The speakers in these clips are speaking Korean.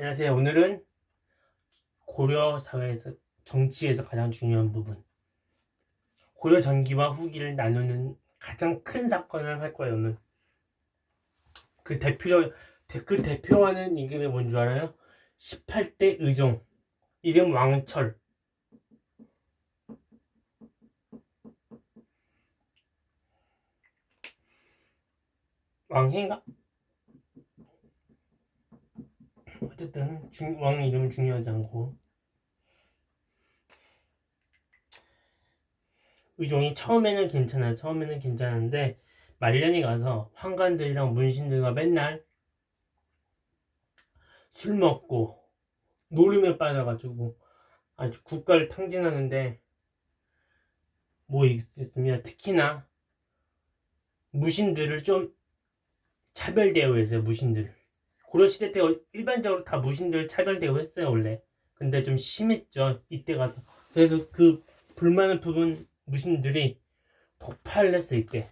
안녕하세요. 오늘은 고려 사회에서 정치에서 가장 중요한 부분 고려 전기와 후기를 나누는 가장 큰 사건을 할 거예요. 오늘 그 대표 그 대표하는 임금이 뭔 줄 알아요? 18대 의종 이름 왕철 왕해인가? 어쨌든 중, 왕 이름은 중요하지 않고 의종이 처음에는 괜찮아요. 처음에는 괜찮은데 말년이 가서 환관들이랑 문신들과 맨날 술 먹고 노름에 빠져가지고 아주 국가를 탕진하는데 뭐 있겠으면 특히나 무신들을 좀 차별 대우했어요. 무신들. 고려 시대 때 일반적으로 다 무신들 차별 대우했어요 원래. 근데 좀 심했죠 이때 가서. 그래서 그 불만을 품은 무신들이 폭발을 했어 이때.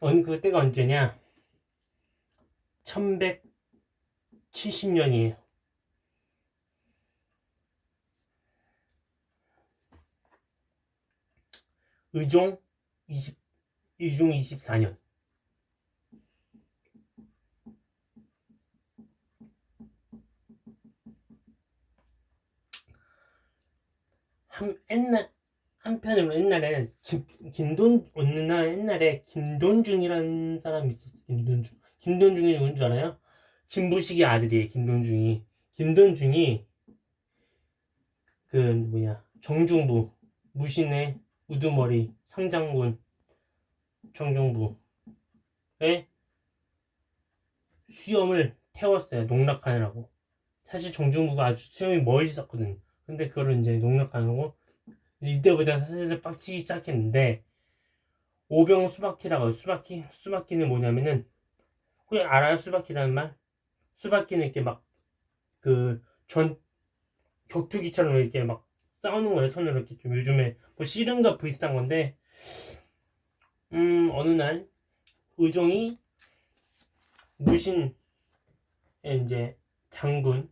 어느 그때가 언제냐? 1170년이에요. 의종 20 의종 24년. 한 옛날 한편으로 옛날에는 김, 김돈 어느 날 옛날에 김돈중이라는 사람이 있었어. 김돈중. 김돈중이 누군 줄 알아요? 김부식의 아들이에요. 김돈중이. 김돈중이 그 뭐냐 정중부 무신의 우두머리 상장군 정중부의 수염을 태웠어요. 농락하느라고. 사실 정중부가 아주 수염이 멋있었거든요. 근데 그거를 이제 농락하고 이때부터 사실 빡치기 시작했는데 오병 수바키라고 수바키 수바키는 뭐냐면은 그냥 알아요 수바키라는 말? 수바키는 이렇게 막 그 전 격투기처럼 이렇게 막 싸우는 거예요 손으로 이렇게 좀 요즘에. 뭐 씨름과 비슷한 건데 음 어느 날 의종이 무신의 이제 장군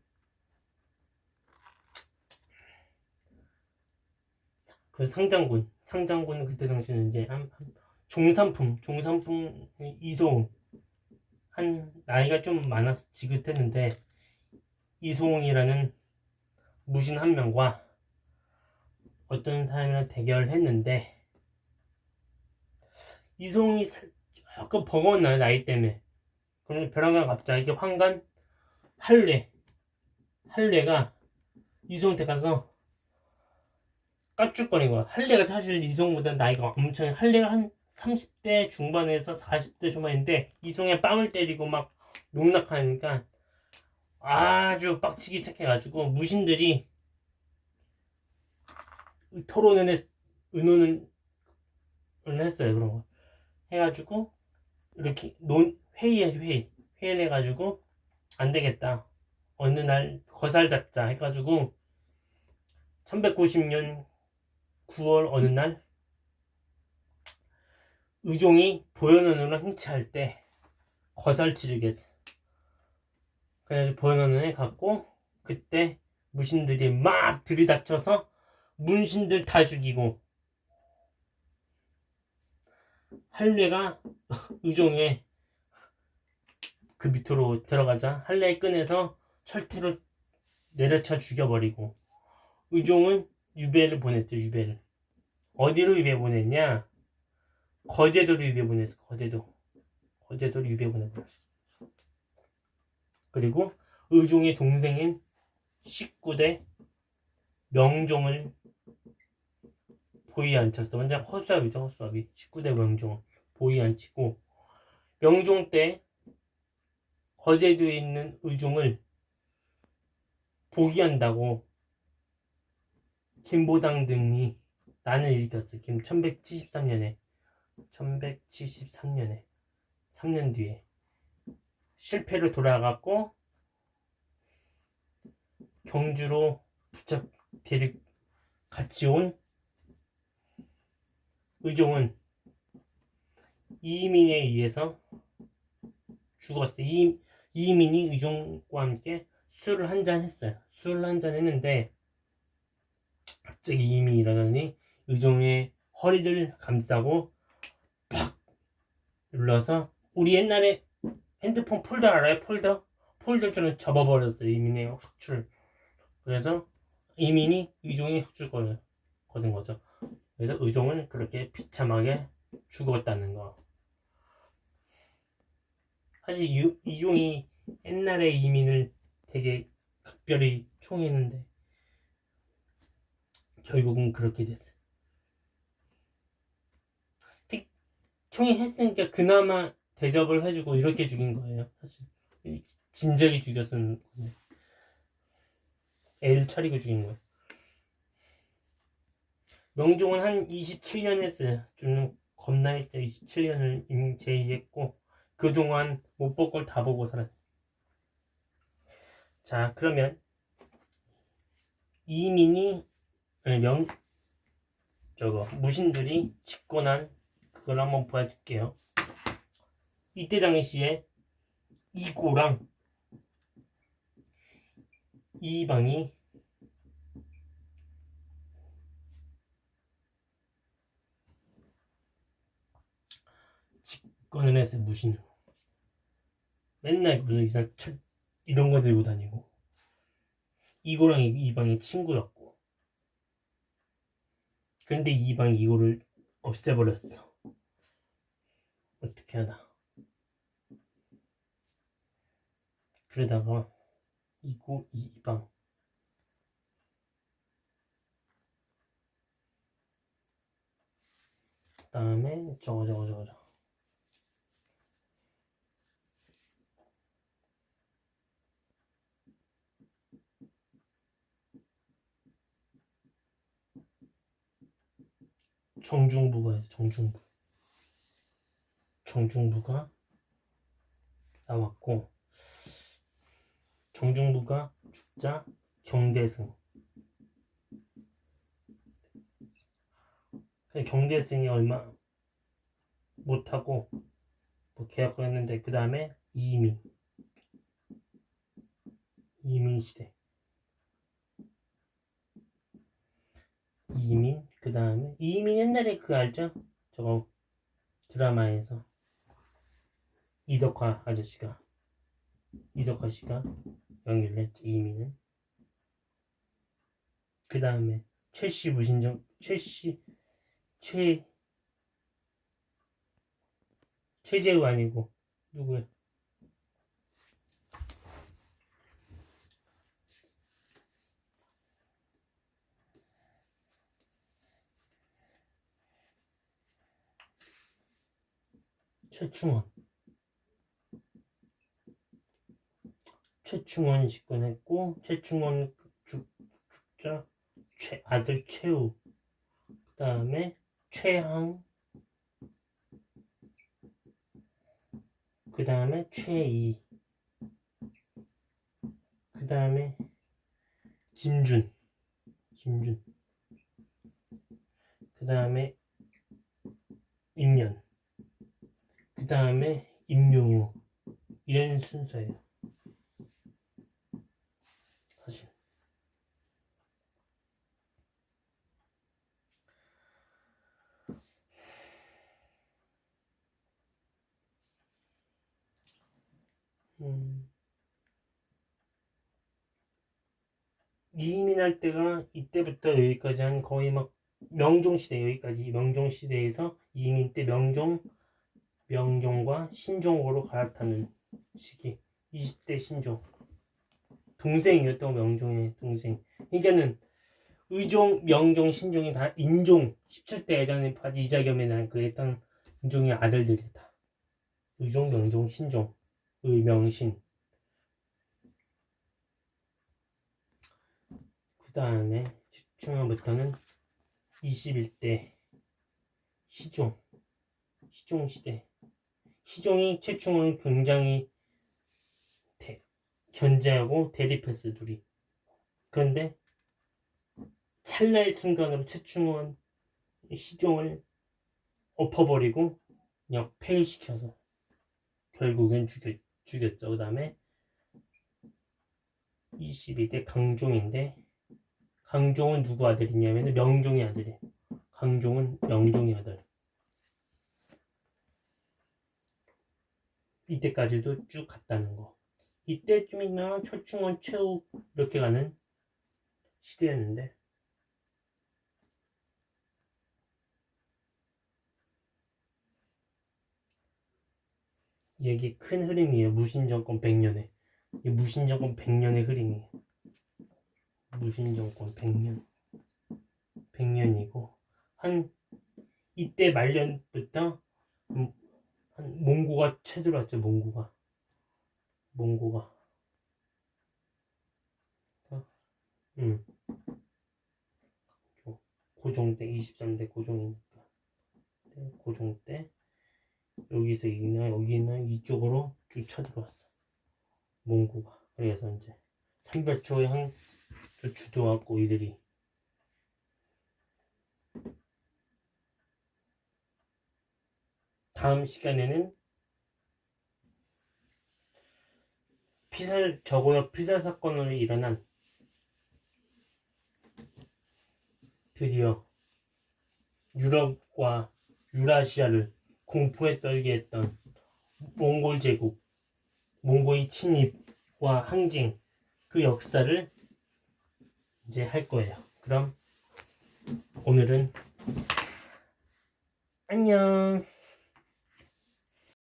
그 상장군 상장군은 그때 당시에는 이제 한, 한 종산품 종산품 이송 한 나이가 좀 많아서 지긋했는데 이송이라는 무신 한 명과 어떤 사람이랑 대결을 했는데 이송이 약간 버거웠나요 나이 때문에. 그럼 벼랑간 갑자기 황간 할례 할례가 이송한테 가서 거야. 할례가 사실 이송보다 나이가 엄청 할례가 한 30대 중반에서 40대 초반인데 이송에 빵을 때리고 막 농락하니까 아주 빡치기 시작해가지고 무신들이 토론을 했, 의논을 했어요 그런 거 해가지고 이렇게 논 회의해 회의 회의를 해가지고 안 되겠다 어느 날 거살 잡자 해가지고 1190년 9월 어느 날 의종이 보현원으로 행차할 때 거살 치르겠어. 그래서 보현원에 갔고 그때 무신들이 막 들이닥쳐서 문신들 다 죽이고 할례가 의종의 그 밑으로 들어가자 할례 끈에서 철퇴로 내려쳐 죽여버리고 의종은 유배를 보냈죠, 유배를. 어디로 유배 보냈냐? 거제도로 유배 보냈어, 거제도. 거제도로 유배 보내버렸어. 그리고 의종의 동생인 19대 명종을 보이 앉혔어. 완전 허수아비죠, 허수아비. 19대 명종 보이 앉히고 명종 때 거제도에 있는 의종을 보기한다고 김보당 등이 난을 일으켰어. 김 1173년에 1173년에 3년 뒤에 실패로 돌아갔고 경주로 붙잡 데리 같이 온 의종은 이민에 의해서 죽었어. 이, 이민이 의종과 함께 술을 한 잔 했어요. 술을 한 잔 했는데 갑자기 이미 일어나니 의종의 허리를 감싸고 팍 눌러서 우리 옛날에 핸드폰 폴더 알아요? 폴더? 폴더처럼 접어버렸어요. 이민의 흑출. 그래서 이민이 의종의 흑출 거든 거든 거죠. 그래서 의종은 그렇게 비참하게 죽었다는 거. 사실 유, 이종이 옛날에 이민을 되게 각별히 총했는데 결국은 그렇게 됐어요. 특- 총애했으니까 그나마 대접을 해주고 이렇게 죽인 거예요. 사실 진작에 건데 애를 차리고 죽인 거예요. 명종은 한 27년 했어요. 좀 겁나 했죠. 27년을 임제했고 그동안 못 볼 걸 다 보고 살았어요. 자 그러면 이민이 명 저거 무신들이 집권한 그걸 한번 보여줄게요. 이때 당시에 이고랑 이방이 집권을 했어요 무신으로. 맨날 그 이상 철 이런 거 들고 다니고 이고랑 이- 이방이 친구였고 근데 이 방이 이고를 없애버렸어. 어떻게 하나. 그러다가 이고 이방. 그 다음에 저거 저거 저거 저거 정중부가 정중부. 정중부가 나왔고 정중부가 죽자 경대승. 그 경대승이 얼마 못하고 뭐 계약을 했는데 그 다음에 이민. 이민 시대. 이민 그 다음에 이민 옛날에 그 알죠? 저거 드라마에서 이덕화 아저씨가 이덕화 씨가 연기를 했죠 이민은 그 다음에 최씨 무신정 최씨 최 최재우 아니고 누구야? 최충원. 최충원이 집권했고 최충원 죽, 죽자 최, 아들 최우. 그 다음에 최항. 그 다음에 최이. 그 다음에 김준. 김준. 그 다음에 임년. 그 다음에 임용우. 이런 순서예요. 사실. 음. 이민할 때가 이때부터 여기까지 한 거의 막 명종 시대 여기까지 명종 시대에서 이민 때 명종 명종과 신종으로 갈아타는 시기 20대 신종. 동생이었던 명종의 동생. 그러니까는 의종 명종 신종이 다 인종 17대 예전에 파지 이자겸에 대한 그 했던 인종의 아들들이다. 의종 명종 신종 의명신. 그 다음에 중간부터는 21대 시종 시종 시대 시종이 최충원을 굉장히 대, 견제하고 대립했어요 둘이 그런데 찰나의 순간으로 최충원 시종을 엎어버리고 역패시켜서 결국엔 죽였, 죽였죠 그 다음에 22대 강종인데 강종은 누구 아들이냐면 명종의 아들이에요. 강종은 명종의 아들. 이때까지도 쭉 갔다는 거. 이때쯤이면 철충원 최후 이렇게 가는 시대였는데 이게 큰 흐름이에요. 무신정권 100년에. 이 무신정권 100년의 흐름이에요. 무신정권 100년. 100년이고 한 이때 말년부터 음, 한 몽고가 쳐들어왔죠. 몽고가. 몽고가. 어? 응. 고종 때 23대 고종이니까. 네, 고종 때 여기서 이나 여기나 이쪽으로 쭉 쳐들어왔어. 몽고가. 그래서 이제 삼별초의 한 주도하고 이들이 다음 시간에는 피살 저고역 피살 사건으로 일어난 드디어 유럽과 유라시아를 공포에 떨게 했던 몽골 제국, 몽골의 침입과 항징 그 역사를 이제 할 거예요. 그럼 오늘은 안녕.